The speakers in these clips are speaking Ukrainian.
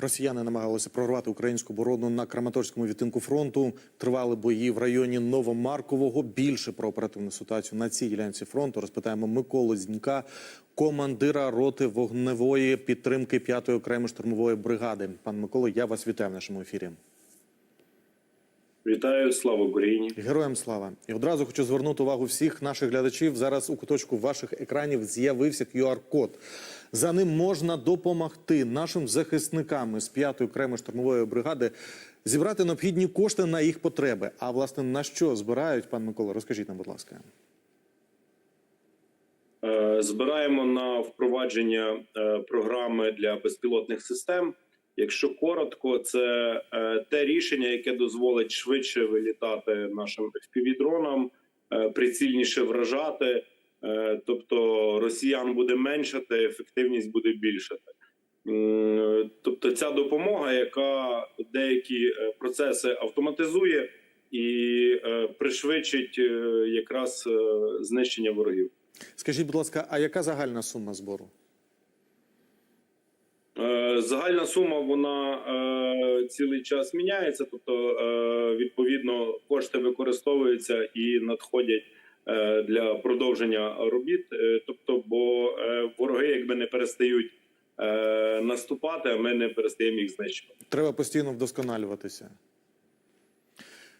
Росіяни намагалися прорвати українську оборону на Краматорському відтинку фронту. Тривали бої в районі Новомаркового. Більше про оперативну ситуацію на цій ділянці фронту розпитаємо Миколу Зінька, командира роти вогневої підтримки 5-ї окремої штурмової бригади. Пан Миколо, я вас вітаю в нашому ефірі. Вітаю, слава Україні. Героям слава! І одразу хочу звернути увагу всіх наших глядачів. Зараз у куточку ваших екранів з'явився QR-код. За ним можна допомогти нашим захисникам з 5-ї окремої штурмової бригади зібрати необхідні кошти на їх потреби. А власне на що збирають, пан Микола? Розкажіть нам, будь ласка. Е, Збираємо на впровадження е, програми для безпілотних систем. Якщо коротко, це е, те рішення, яке дозволить швидше вилітати нашим FPV-дронам, прицільніше вражати. Е, Тобто росіян буде меншати, ефективність буде більшати. Тобто, ця допомога, яка деякі е, процеси автоматизує і е, пришвидшить якраз знищення ворогів. Скажіть, будь ласка, а яка загальна сума збору? Загальна сума вона е, цілий час міняється, тобто е, відповідно кошти використовуються і надходять для продовження робіт. Е, тобто, бо е, вороги якби не перестають е, наступати, а ми не перестаємо їх знищувати. Треба постійно вдосконалюватися.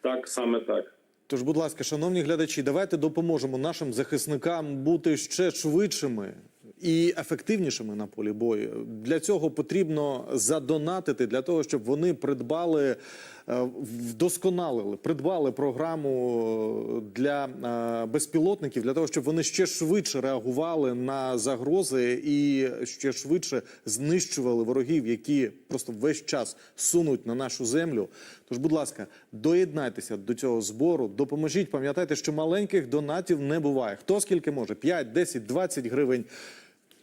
Так, саме так. Тож, будь ласка, шановні глядачі, давайте допоможемо нашим захисникам бути ще швидшими і ефективнішими на полі бою. Для цього потрібно задонатити для того, щоб вони придбали, е, вдосконалили, придбали програму для е, безпілотників, для того, щоб вони ще швидше реагували на загрози і ще швидше знищували ворогів, які просто весь час сунуть на нашу землю. Тож, будь ласка, доєднайтеся до цього збору, допоможіть. Пам'ятайте, що маленьких донатів не буває. Хто скільки може? 5, 10, 20 гривень.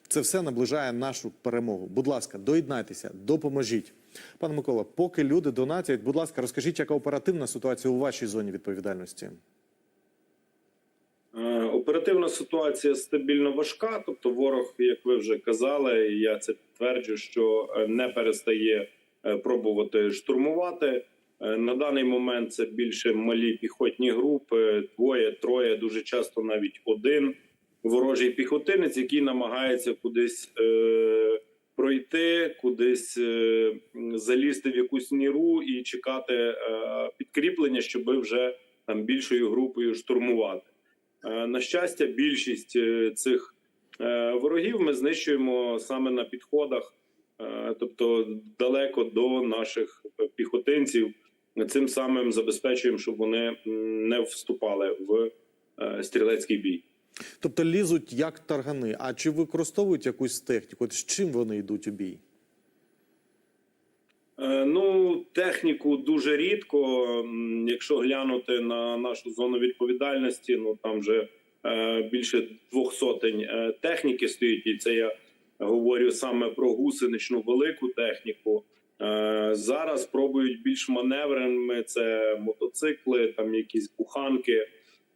Це все наближає нашу перемогу. Будь ласка, доєднайтеся, допоможіть. Пане Микола, поки люди донатять, будь ласка, розкажіть, яка оперативна ситуація у вашій зоні відповідальності? Е, Оперативна ситуація стабільно важка. Тобто, ворог, як ви вже казали, і я це підтверджую, що е, не перестає е, пробувати штурмувати. На даний момент це більше малі піхотні групи, двоє, троє, дуже часто навіть один ворожий піхотинець, який намагається кудись е, пройти, кудись е, залізти в якусь ніру і чекати е, підкріплення, щоб вже там більшою групою штурмувати. Е, На щастя, більшість е, цих е, ворогів ми знищуємо саме на підходах, е, тобто далеко до наших піхотинців. Цим самим забезпечуємо, щоб вони не вступали в е, стрілецький бій. Тобто лізуть як таргани. А чи використовують якусь техніку? От з чим вони йдуть у бій? Е, Ну, техніку дуже рідко. Якщо глянути на нашу зону відповідальності, ну там вже е, більше двох сотень е, техніки стоїть, і це я говорю саме про гусеничну велику техніку. Зараз пробують більш маневреними. Це мотоцикли, там якісь буханки.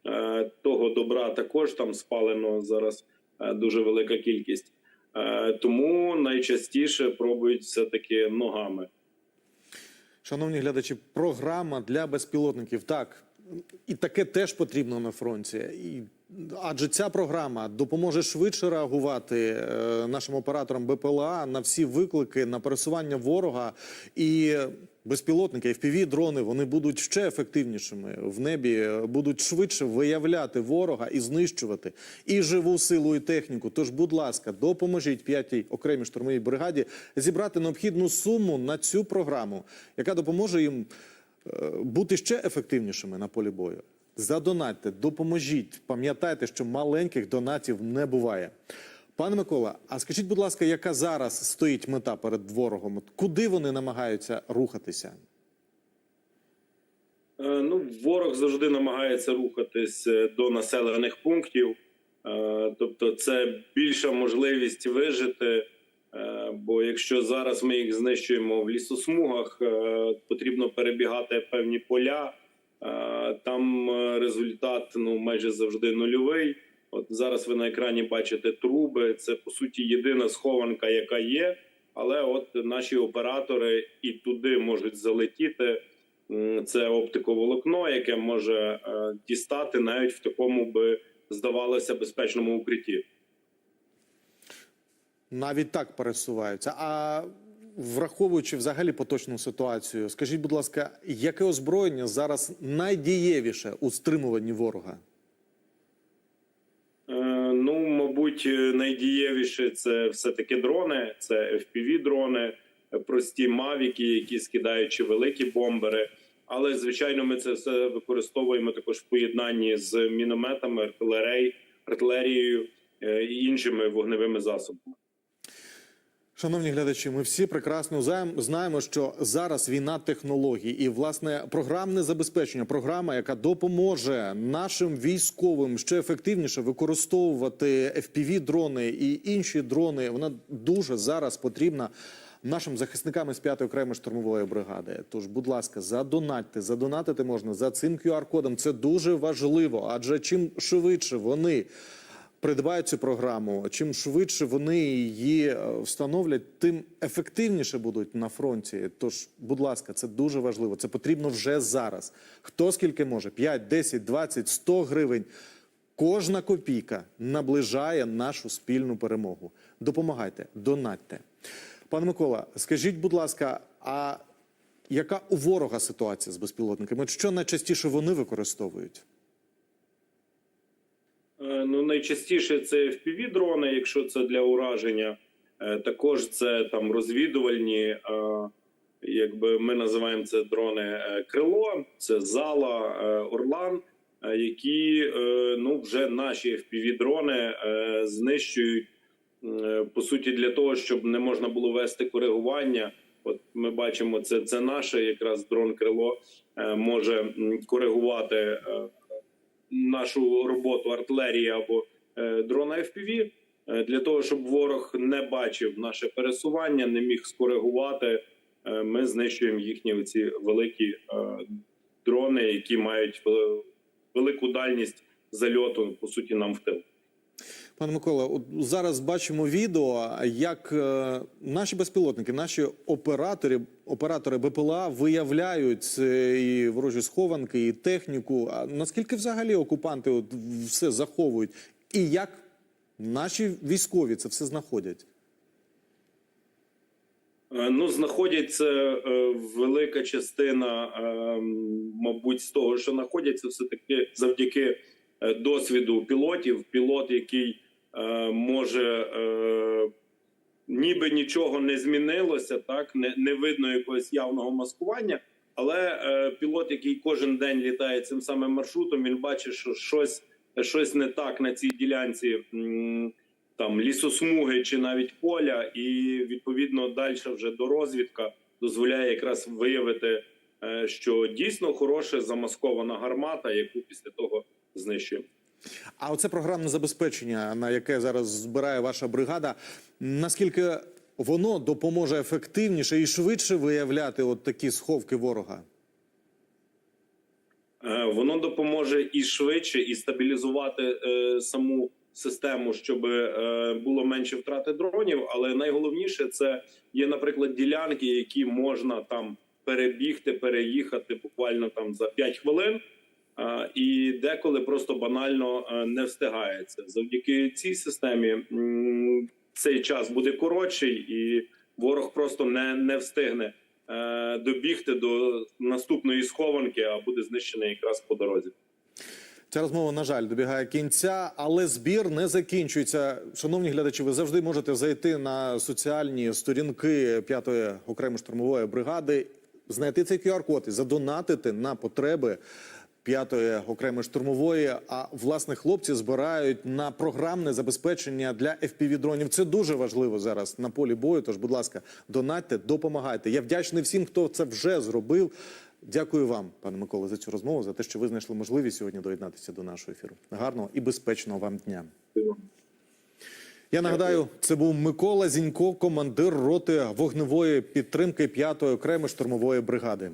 Е, Того добра також там спалено зараз е, дуже велика кількість. Е, Тому найчастіше пробують все таки ногами. Шановні глядачі, програма для безпілотників. Так, і таке теж потрібно на фронті. І, адже ця програма допоможе швидше реагувати нашим операторам БПЛА на всі виклики, на пересування ворога. І безпілотники, fpv дрони вони будуть ще ефективнішими в небі, будуть швидше виявляти ворога і знищувати і живу силу, і техніку. Тож, будь ласка, допоможіть 5-й окремій штурмовій бригаді зібрати необхідну суму на цю програму, яка допоможе їм е, бути ще ефективнішими на полі бою. Задонатьте, допоможіть. Пам'ятайте, що маленьких донатів не буває. Пане Микола, а скажіть, будь ласка, яка зараз стоїть мета перед ворогом? Куди вони намагаються рухатися? Е, Ну, ворог завжди намагається рухатись е, до населених пунктів, Е, тобто це більша можливість вижити. Бо якщо зараз ми їх знищуємо в лісосмугах, потрібно перебігати певні поля. Там результат ну майже завжди нульовий. От зараз ви на екрані бачите труби. Це по суті єдина схованка, яка є. Але от наші оператори і туди можуть залетіти. Це оптиковолокно, яке може е, дістати навіть в такому би здавалося безпечному укритті. Навіть так пересуваються. А враховуючи взагалі поточну ситуацію, скажіть, будь ласка, яке озброєння зараз найдієвіше у стримуванні ворога? Е, Ну, мабуть, е, найдієвіше це все-таки дрони, це fpv дрони, прості мавіки, які скидають великі бомбери. Але звичайно, ми це все використовуємо також в поєднанні з мінометами, артилерією е, і іншими вогневими засобами. Шановні глядачі, ми всі прекрасно знаємо, що зараз війна технологій і власне програмне забезпечення, програма, яка допоможе нашим військовим ще ефективніше використовувати fpv дрони і інші дрони. Вона дуже зараз потрібна. Нашим захисникам із 5-ї окремої штурмової бригади. Тож, будь ласка, задонатьте, задонатити можна за цим QR-кодом. Це дуже важливо, адже чим швидше вони придбають цю програму, чим швидше вони її е, встановлять, тим ефективніше будуть на фронті. Тож, будь ласка, це дуже важливо. Це потрібно вже зараз. Хто скільки може? 5, 10, 20, 100 гривень. Кожна копійка наближає нашу спільну перемогу. Допомагайте, донатьте. Пане Микола, скажіть, будь ласка, а яка у ворога ситуація з безпілотниками? Що найчастіше вони використовують? Е, Ну, найчастіше це fpv дрони, якщо це для ураження. Е, Також це там розвідувальні, е, якби ми називаємо це дрони крило, це зала, орлан, які ну вже наші fpv дрони знищують по суті для того, щоб не можна було вести коригування. От ми бачимо, це, це наше якраз дрон крило може коригувати. Нашу роботу артилерії або е, дрона FPV, е, для того, щоб ворог не бачив наше пересування, не міг скоригувати. е, Ми знищуємо їхні ці великі дрони, які мають велику дальність зальоту, по суті, нам в тил. Пане Микола, от зараз бачимо відео, як е, наші безпілотники, наші оператори, оператори БПЛА виявляють е, і ворожі схованки, і техніку. А наскільки взагалі окупанти от все заховують? І як наші військові це все знаходять? Е, Ну, знаходяться е, велика частина, мабуть, з того, що знаходяться, все таки завдяки досвіду пілотів. Пілот, який може, е, ніби нічого не змінилося, так не, не видно якогось явного маскування. Але е, пілот, який кожен день літає цим самим маршрутом, він бачить, що щось, щось не так на цій ділянці. там лісосмуги чи навіть поля, і відповідно далі вже до розвідка дозволяє якраз виявити, е, що дійсно хороша замаскована гармата, яку після того знищуємо. А оце програмне забезпечення, на яке зараз збирає ваша бригада. Наскільки воно допоможе ефективніше і швидше виявляти от такі сховки ворога? Е, Воно допоможе і швидше, і стабілізувати е, саму систему, щоб е, було менше втрати дронів. Але найголовніше це є, наприклад, ділянки, які можна там перебігти, переїхати буквально там за 5 хвилин. І деколи просто банально е, не встигається. Завдяки цій системі цей час буде коротший, і ворог просто не, не встигне е, добігти до наступної схованки, а буде знищений якраз по дорозі. Ця розмова, на жаль, добігає кінця, але збір не закінчується. Шановні глядачі, ви завжди можете зайти на соціальні сторінки 5-ї окремої штурмової бригади, знайти цей QR-код і задонатити на потреби 5-ї окремої штурмової. А власне хлопці збирають на програмне забезпечення для FPV-дронів. Це дуже важливо зараз на полі бою. Тож, будь ласка, донатьте, допомагайте. Я вдячний всім, хто це вже зробив. Дякую вам, пане Миколе, за цю розмову, за те, що ви знайшли можливість сьогодні доєднатися до нашого ефіру. Гарного і безпечного вам дня. Я нагадаю, це був Микола Зінько, командир роти вогневої підтримки 5-ї окремої штурмової бригади.